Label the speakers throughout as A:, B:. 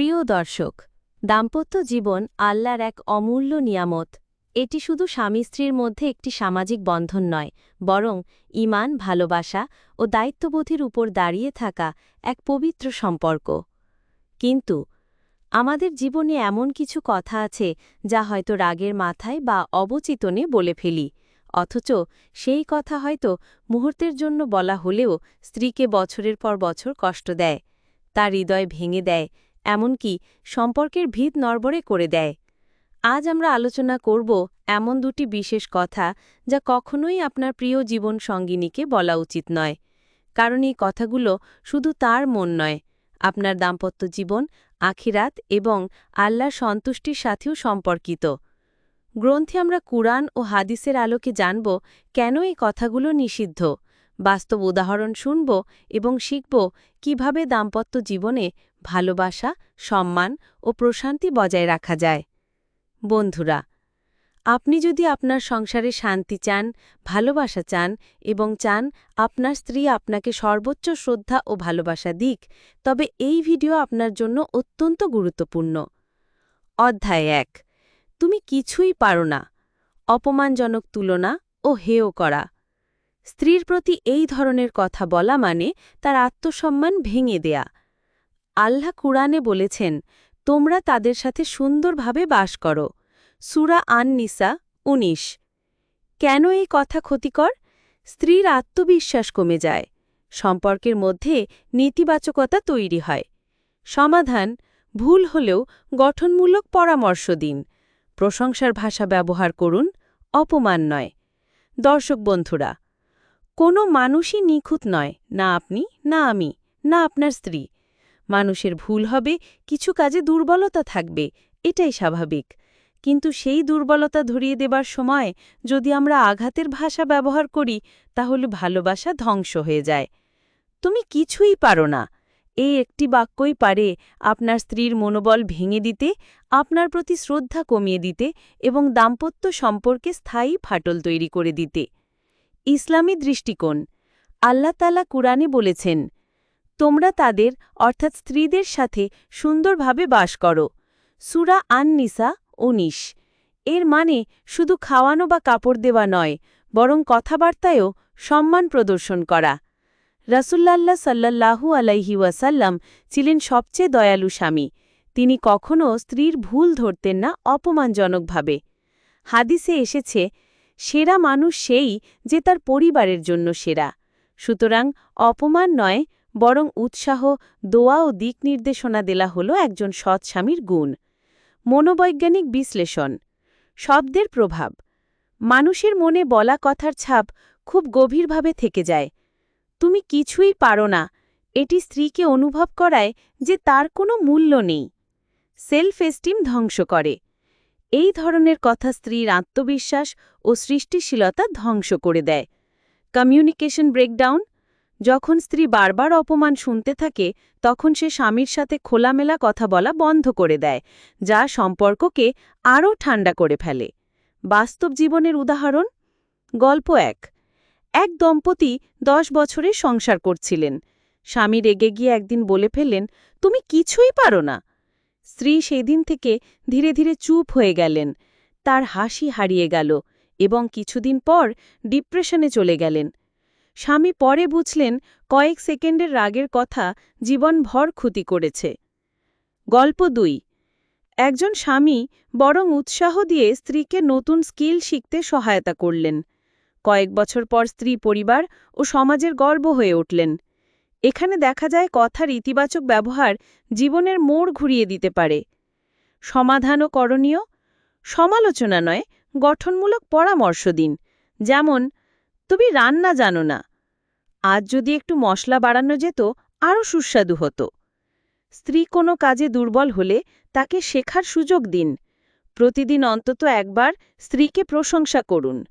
A: প্রিয় দর্শক, দাম্পত্য জীবন আল্লাহর এক অমূল্য নিয়ামত। এটি শুধু স্বামী স্ত্রীর মধ্যে একটি সামাজিক বন্ধন নয়, বরং ইমান ভালোবাসা ও দায়িত্ববোধের উপর দাঁড়িয়ে থাকা এক পবিত্র সম্পর্ক। কিন্তু আমাদের জীবনে এমন কিছু কথা আছে যা হয়তো রাগের মাথায় বা অবচিতনে বলে ফেলি, অথচ সেই কথা হয়তো মুহূর্তের জন্য বলা হলেও স্ত্রীকে বছরের পর বছর কষ্ট দেয়, তার হৃদয় ভেঙে দেয় এমনকি সম্পর্কের ভিত নড়বড়ে করে দেয়। আজ আমরা আলোচনা করব এমন দুটি বিশেষ কথা যা কখনোই আপনার প্রিয় জীবন সঙ্গিনীকে বলা উচিত নয়। কারণ এই কথাগুলো শুধু তার মন নয়, আপনার দাম্পত্য জীবন, আখিরাত এবং আল্লাহর সন্তুষ্টির সাথেও সম্পর্কিত। গ্রন্থে আমরা কুরআন ও হাদিসের আলোকে জানব কেন এই কথাগুলো নিষিদ্ধ। বাস্তব উদাহরণ শুনব এবং শিখব কীভাবে দাম্পত্য জীবনে ভালোবাসা, সম্মান ও প্রশান্তি বজায় রাখা যায়। বন্ধুরা, আপনি যদি আপনার সংসারে শান্তি চান, ভালোবাসা চান এবং চান আপনার স্ত্রী আপনাকে সর্বোচ্চ শ্রদ্ধা ও ভালোবাসা দিক, তবে এই ভিডিও আপনার জন্য অত্যন্ত গুরুত্বপূর্ণ। অধ্যায় এক, তুমি কিছুই পারো না, অপমানজনক তুলনা ও হেয় করা। স্ত্রীর প্রতি এই ধরনের কথা বলা মানে তার আত্মসম্মান ভেঙে দেয়া। আল্লাহ কুরআনে বলেছেন, তোমরা তাদের সাথে সুন্দরভাবে বাস করো। সুরা আন নিসা ১৯ কেন এই কথা ক্ষতিকর? স্ত্রীর আত্মবিশ্বাস কমে যায়। সম্পর্কের মধ্যে নেতিবাচকতা তৈরি হয়। সমাধান, ভুল হলেও গঠনমূলক পরামর্শ দিন। প্রশংসার ভাষা ব্যবহার করুন, অপমান নয়। দর্শক বন্ধুরা কোনো মানুষই নিখুঁত নয়, না আপনি, না আমি, না আপনার স্ত্রী। মানুষের ভুল হবে, কিছু কাজে দুর্বলতা থাকবে, এটাই স্বাভাবিক। কিন্তু সেই দুর্বলতা ধরিয়ে দেবার সময় যদি আমরা আঘাতের ভাষা ব্যবহার করি, তাহলে ভালোবাসা ধ্বংস হয়ে যায়। তুমি কিছুই পারো না। এই একটি বাক্যই পারে আপনার স্ত্রীর মনোবল ভেঙে দিতে, আপনার প্রতি শ্রদ্ধা কমিয়ে দিতে এবং দাম্পত্য সম্পর্কে স্থায়ী ফাটল তৈরি করে দিতে। ইসলামী দৃষ্টিকোণ। আল্লাহ তালা কুরআনে বলেছেন, তোমরা তাদের, অর্থাৎ স্ত্রীদের সাথে সুন্দরভাবে বাস করো। সুরা আন নিসা উনিশ। এর মানে শুধু খাওয়ানো বা কাপড় দেওয়া নয়, বরং কথাবার্তায়ও সম্মান প্রদর্শন করা। রাসুল্লাল্লাহ সাল্লাল্লাহু আলাইহি ওয়াসাল্লাম ছিলেন সবচেয়ে দয়ালু স্বামী। তিনি কখনও স্ত্রীর ভুল ধরতেন না অপমানজনকভাবে। হাদিসে এসেছে সেরা মানুষ সেই যে তার পরিবারের জন্য সেরা। সুতরাং অপমান নয়, বরং উৎসাহ, দোয়া ও দিক নির্দেশনা দেলা হল একজন সৎ স্বামীর গুণ। মনোবৈজ্ঞানিক বিশ্লেষণ। শব্দের প্রভাব। মানুষের মনে বলা কথার ছাপ খুব গভীরভাবে থেকে যায়। তুমি কিছুই পারো না, এটি স্ত্রীকে অনুভব করায় যে তার কোনো মূল্য নেই। সেলফ এস্টিম ধ্বংস করে। এই ধরনের কথা স্ত্রীর আত্মবিশ্বাস ও সৃষ্টিশীলতা ধ্বংস করে দেয়। কমিউনিকেশন ব্রেকডাউন যখন স্ত্রী বারবার অপমান শুনতে থাকে, তখন সে স্বামীর সাথে খোলামেলা কথা বলা বন্ধ করে দেয়, যা সম্পর্ককে আরও ঠান্ডা করে ফেলে। বাস্তব জীবনের উদাহরণ? গল্প এক। এক দম্পতি দশ বছরে সংসার করছিলেন। স্বামী রেগে গিয়ে একদিন বলে ফেললেন, তুমি কিছুই পারো না। স্ত্রী সেদিন থেকে ধীরে ধীরে চুপ হয়ে গেলেন। তার হাসি হারিয়ে গেল এবং কিছুদিন পর ডিপ্রেশনে চলে গেলেন। স্বামী পরে বুঝলেন কয়েক সেকেন্ডের রাগের কথা জীবনভর ক্ষতি করেছে। গল্প দুই। একজন স্বামী বরং উৎসাহ দিয়ে স্ত্রীকে নতুন স্কিল শিখতে সহায়তা করলেন। কয়েক বছর পর স্ত্রী, পরিবার ও সমাজের গর্ব হয়ে উঠলেন। এখানে দেখা যায় কথার ইতিবাচক ব্যবহার জীবনের মোড় ঘুরিয়ে দিতে পারে। সমাধান ও করণীয়। সমালোচনা নয়, গঠনমূলক পরামর্শ দিন। যেমন, তুমি রান্না জানো না। আজ যদি একটু মশলা বাড়ানো যেত, আরও সুস্বাদু হতো। স্ত্রী কোনো কাজে দুর্বল হলে তাকে শেখার সুযোগ দিন। প্রতিদিন অন্তত একবার স্ত্রীকে প্রশংসা করুন।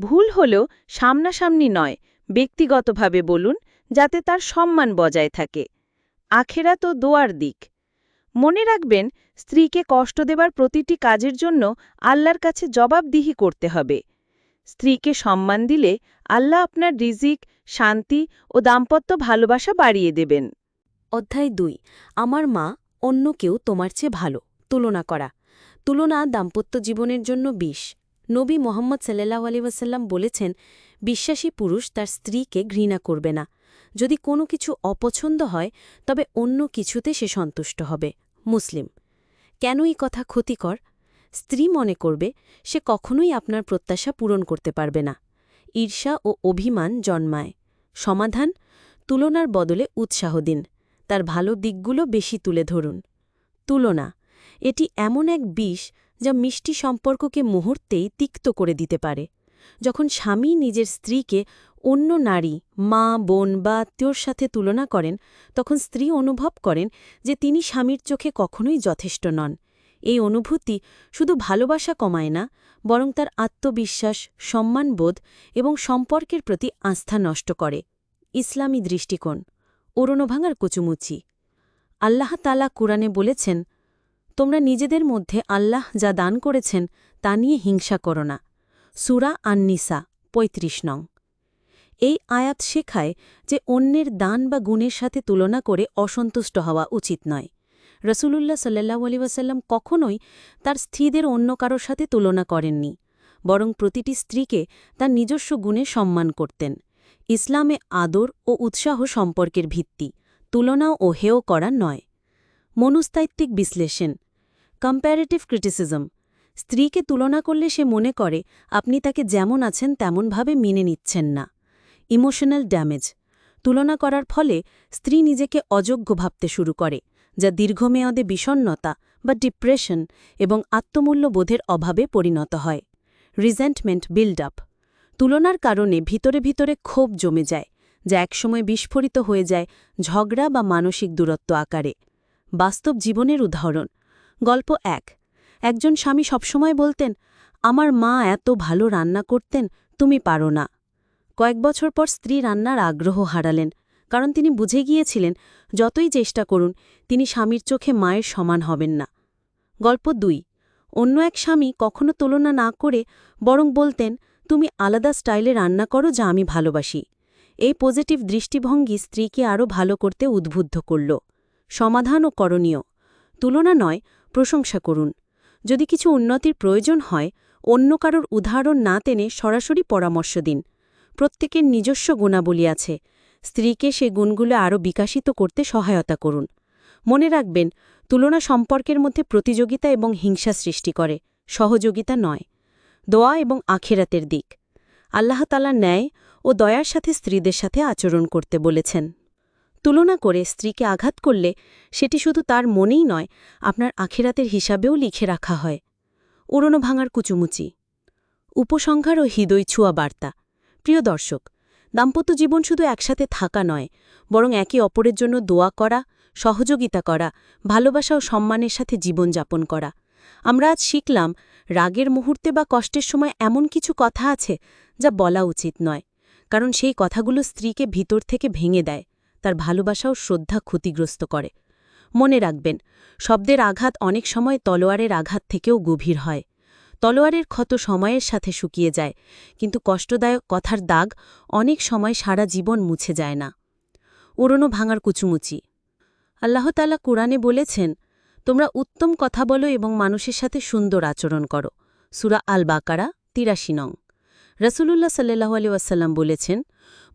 A: ভুল হলেও সামনাসামনি নয়, ব্যক্তিগতভাবে বলুন যাতে তার সম্মান বজায় থাকে। আখেরা তো দোয়ার দিক। মনে রাখবেন, স্ত্রীকে কষ্ট দেবার প্রতিটি কাজের জন্য আল্লাহর কাছে জবাবদিহি করতে হবে। স্ত্রীকে সম্মান দিলে আল্লাহ আপনার রিজিক, শান্তি ও দাম্পত্য ভালোবাসা বাড়িয়ে দেবেন।
B: অধ্যায় দুই। আমার মা
A: অন্য কেউ তোমার চেয়ে ভালো। তুলনা করা। তুলনা দাম্পত্য জীবনের জন্য বিষ। নবী মোহাম্মদ সাল্লাহ আলী ওয়াসাল্লাম বলেছেন, বিশ্বাসী পুরুষ তার স্ত্রীকে ঘৃণা করবে না। যদি কোনো কিছু অপছন্দ হয়, তবে অন্য কিছুতে সে সন্তুষ্ট হবে। মুসলিম। কেন এই কথা ক্ষতিকর? স্ত্রী মনে করবে, সে কখনোই আপনার প্রত্যাশা পূরণ করতে পারবে না। ঈর্ষা ও অভিমান জন্মায়। সমাধান? তুলনার বদলে উৎসাহ দিন। তার ভালো দিকগুলো বেশি তুলে ধরুন। তুলনা। এটি এমন এক বিষ, যা মিষ্টি সম্পর্ককে মুহূর্তেই তিক্ত করে দিতে পারে। যখন স্বামী নিজের স্ত্রীকে অন্য নারী, মা, বোন বা আত্মীয়র সাথে তুলনা করেন, তখন স্ত্রী অনুভব করেন যে তিনি স্বামীর চোখে কখনোই যথেষ্ট নন। এই অনুভূতি শুধু ভালোবাসা কমায় না, বরং তার আত্মবিশ্বাস, সম্মানবোধ এবং সম্পর্কের প্রতি আস্থা নষ্ট করে। ইসলামী দৃষ্টিকোণ কুচুমুচি কচুমুচি। আল্লাহ তালা কুরআনে বলেছেন, তোমরা নিজেদের মধ্যে আল্লাহ যা দান করেছেন তা নিয়ে হিংসা করো না। সুরা আন্নিসা ৩৫ নং। এই আয়াত শেখায় যে অন্যের দান বা গুণের সাথে তুলনা করে অসন্তুষ্ট হওয়া উচিত নয়। রসুলুল্লাহ সাল্লাহ আলী ওয়াসাল্লাম কখনোই তার স্ত্রীদের অন্য কারোর সাথে তুলনা করেননি, বরং প্রতিটি স্ত্রীকে তার নিজস্ব গুণে সম্মান করতেন। ইসলামে আদর ও উৎসাহ সম্পর্কের ভিত্তি তুলনা ও হেয় করা নয়। মনুস্তাত্ত্বিক বিশ্লেষণ কম্প্যারেটিভ ক্রিটিসিজম স্ত্রীকে তুলনা করলে সে মনে করে, আপনি তাকে যেমন আছেন তেমনভাবে মেনে নিচ্ছেন না। Emotional damage. তুলনা করার ফলে স্ত্রী নিজেকে অযোগ্য ভাবতে শুরু করে, যা দীর্ঘমেয়াদে বিষণ্নতা বা ডিপ্রেশন এবং আত্মমূল্যবোধের অভাবে পরিণত হয়। Resentment build up. তুলনার কারণে ভিতরে ভিতরে ক্ষোভ জমে যায়, যা একসময় বিস্ফোরিত হয়ে যায় ঝগড়া বা মানসিক দূরত্ব আকারে। বাস্তব জীবনের উদাহরণ। গল্প এক। একজন স্বামী সবসময় বলতেন, আমার মা এত ভালো রান্না করতেন, তুমি পারো না। কয়েক বছর পর স্ত্রী রান্নার আগ্রহ হারালেন, কারণ তিনি বুঝে গিয়েছিলেন, যতই চেষ্টা করুন, তিনি স্বামীর চোখে মায়ের সমান হবেন না। গল্প দুই, অন্য এক স্বামী কখনো তুলনা না করে বরং বলতেন, তুমি আলাদা স্টাইলে রান্না করো যা আমি ভালোবাসি। এই পজিটিভ দৃষ্টিভঙ্গি স্ত্রীকে আরও ভালো করতে উদ্বুদ্ধ করল। সমাধান ও করণীয়। তুলনা নয়, প্রশংসা করুন। যদি কিছু উন্নতির প্রয়োজন হয়, অন্য কারোর উদাহরণ না টেনে সরাসরি পরামর্শ দিন। প্রত্যেকের নিজস্ব গুণাবলী আছে। স্ত্রীকে সে গুণগুলো আরও বিকাশিত করতে সহায়তা করুন। মনে রাখবেন, তুলনা সম্পর্কের মধ্যে প্রতিযোগিতা এবং হিংসা সৃষ্টি করে, সহযোগিতা নয়। দোয়া এবং আখেরাতের দিক। আল্লাহতালা ন্যায় ও দয়ার সাথে স্ত্রীদের সাথে আচরণ করতে বলেছেন। তুলনা করে স্ত্রীকে আঘাত করলে সেটি শুধু তার মনেই নয়, আপনার আখেরাতের হিসাবেও লিখে রাখা হয়। উড়নো ভাঙার কুচুমুচি। উপসংহার ও হৃদয় ছুয়া বার্তা। প্রিয় দর্শক, দাম্পত্য জীবন শুধু একসাথে থাকা নয়, বরং একে অপরের জন্য দোয়া করা, সহযোগিতা করা, ভালোবাসা ও সম্মানের সাথে জীবনযাপন করা। আমরা আজ শিখলাম, রাগের মুহূর্তে বা কষ্টের সময় এমন কিছু কথা আছে যা বলা উচিত নয়, কারণ সেই কথাগুলো স্ত্রীকে ভিতর থেকে ভেঙে দেয়। তার ভালোবাসা ও শ্রদ্ধা ক্ষতিগ্রস্ত করে। মনে রাখবেন, শব্দের আঘাত অনেক সময় তলোয়ারের আঘাত থেকেও গভীর হয়। তলোয়ারের ক্ষত সময়ের সাথে শুকিয়ে যায়, কিন্তু কষ্টদায়ক কথার দাগ অনেক সময় সারা জীবন মুছে যায় না। উড়নো ভাঙার কুচুমুচি। আল্লাহতালা কোরআনে বলেছেন, তোমরা উত্তম কথা বলো এবং মানুষের সাথে সুন্দর আচরণ করো। সুরা আল বাকারা তিরাশি নং। রসুলুল্লাহ সাল্লাহ আলি ওয়াসাল্লাম বলেছেন,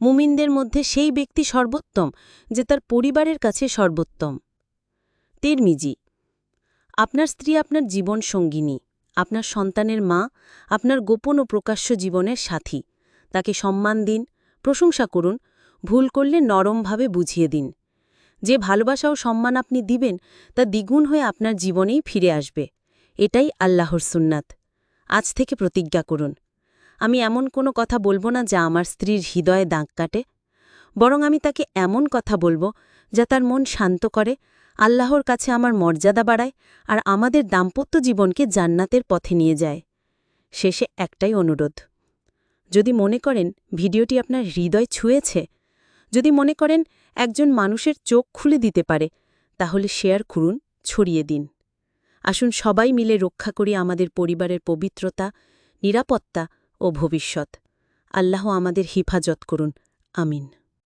A: মুমিনদের মধ্যে সেই ব্যক্তি সর্বোত্তম যে তার পরিবারের কাছে সর্বোত্তম। তেরমিজি, আপনার স্ত্রী আপনার জীবন সঙ্গিনী, আপনার সন্তানের মা, আপনার গোপন ও প্রকাশ্য জীবনের সাথী, তাকে সম্মান দিন, প্রশংসা করুন, ভুল করলে নরমভাবে বুঝিয়ে দিন। যে ভালোবাসা ও সম্মান আপনি দিবেন, তা দ্বিগুণ হয়ে আপনার জীবনেই ফিরে আসবে। এটাই আল্লাহর সুন্নাত। আজ থেকে প্রতিজ্ঞা করুন। আমি এমন কোনো কথা বলব না যা আমার স্ত্রীর হৃদয়ে দাগ কাটে, বরং আমি তাকে এমন কথা বলব যা তার মন শান্ত করে, আল্লাহর কাছে আমার মর্যাদা বাড়ায় আর আমাদের দাম্পত্য জীবনকে জান্নাতের পথে নিয়ে যায়। শেষে একটাই অনুরোধ। যদি মনে করেন ভিডিওটি আপনার হৃদয় ছুঁয়েছে, যদি মনে করেন একজন মানুষের চোখ খুলে দিতে পারে, তাহলে শেয়ার করুন, ছড়িয়ে দিন। আসুন সবাই মিলে রক্ষা করি আমাদের পরিবারের পবিত্রতা, নিরাপত্তা ও ভবিষ্যৎ। আল্লাহ আমাদের হিফাজত করুন। আমিন।